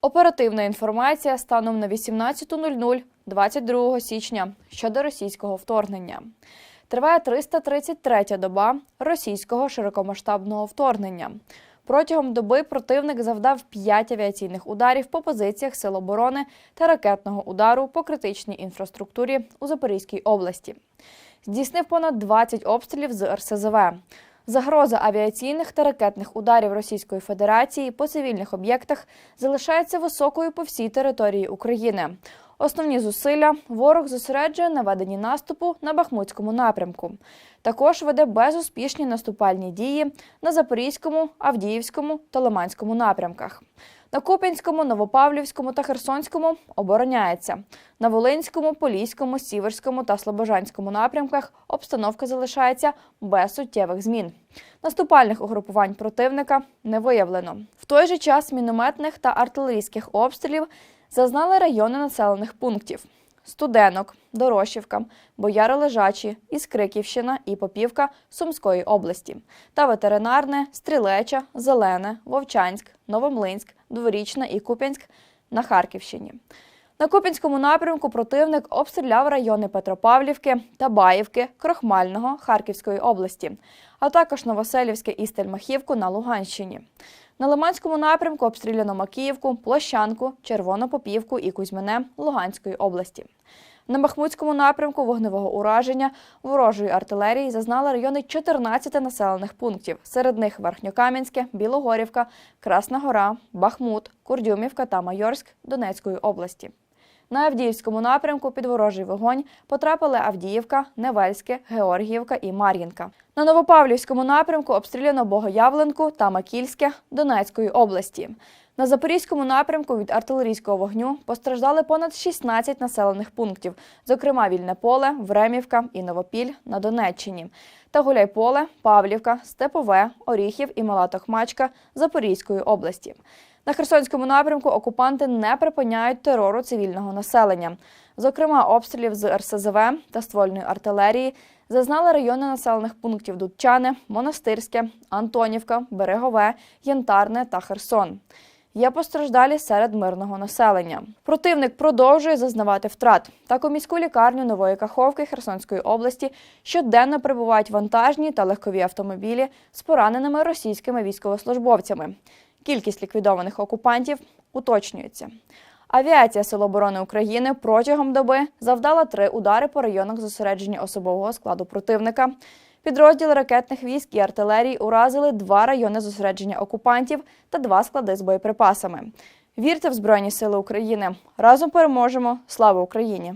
Оперативна інформація станом на 18.00 22 січня щодо російського вторгнення. Триває 333-я доба російського широкомасштабного вторгнення. Протягом доби противник завдав 5 авіаційних ударів по позиціях Сил оборони та ракетного удару по критичній інфраструктурі у Запорізькій області. Здійснив понад 20 обстрілів з РСЗВ. Загроза авіаційних та ракетних ударів Російської Федерації по цивільних об'єктах залишається високою по всій території України. Основні зусилля ворог зосереджує на веденні наступу на Бахмутському напрямку. Також веде безуспішні наступальні дії на Запорізькому, Авдіївському та Лиманському напрямках. На Куп'янському, Новопавлівському та Херсонському обороняється. На Волинському, Поліському, Сіверському та Слобожанському напрямках обстановка залишається без суттєвих змін. Наступальних угрупувань противника не виявлено. В той же час мінометних та артилерійських обстрілів зазнали райони населених пунктів: Студенок, Дорощівка, Бояри-Лежачі, Іскриківщина і Попівка Сумської області та ветеринарне, Стрілеча, Зелене, Вовчанськ, Новомлинськ, Дворічна і Куп'янськ на Харківщині. На Куп'янському напрямку противник обстріляв райони Петропавлівки та Баївки, Крохмального Харківської області, а також Новоселівське і Стельмахівку на Луганщині. На Лиманському напрямку обстріляно Макіївку, Площанку, Червонопопівку і Кузьмине Луганської області. На Бахмутському напрямку вогневого ураження ворожої артилерії зазнали райони 14 населених пунктів. Серед них Верхньокам'янське, Білогорівка, Красна Гора, Бахмут, Курдюмівка та Майорськ Донецької області. На Авдіївському напрямку під ворожий вогонь потрапили Авдіївка, Невельське, Георгіївка і Мар'їнка. На Новопавлівському напрямку обстріляно Богоявленку та Макільське Донецької області. На Запорізькому напрямку від артилерійського вогню постраждали понад 16 населених пунктів, зокрема Вільне поле, Времівка і Новопіль на Донеччині, та Гуляйполе, Павлівка, Степове, Оріхів і Мала Тохмачка Запорізької області. На Херсонському напрямку окупанти не припиняють терору цивільного населення. Зокрема, обстрілів з РСЗВ та ствольної артилерії зазнали райони населених пунктів Дудчани, Монастирське, Антонівка, Берегове, Янтарне та Херсон. Є постраждалі серед мирного населення. Противник продовжує зазнавати втрат. Так у міську лікарню Нової Каховки Херсонської області щоденно прибувають вантажні та легкові автомобілі з пораненими російськими військовослужбовцями. Кількість ліквідованих окупантів уточнюється. Авіація Сил оборони України протягом доби завдала три удари по районах зосередження особового складу противника. Підрозділи ракетних військ і артилерії уразили два райони зосередження окупантів та два склади з боєприпасами. Вірте в Збройні Сили України! Разом переможемо! Слава Україні!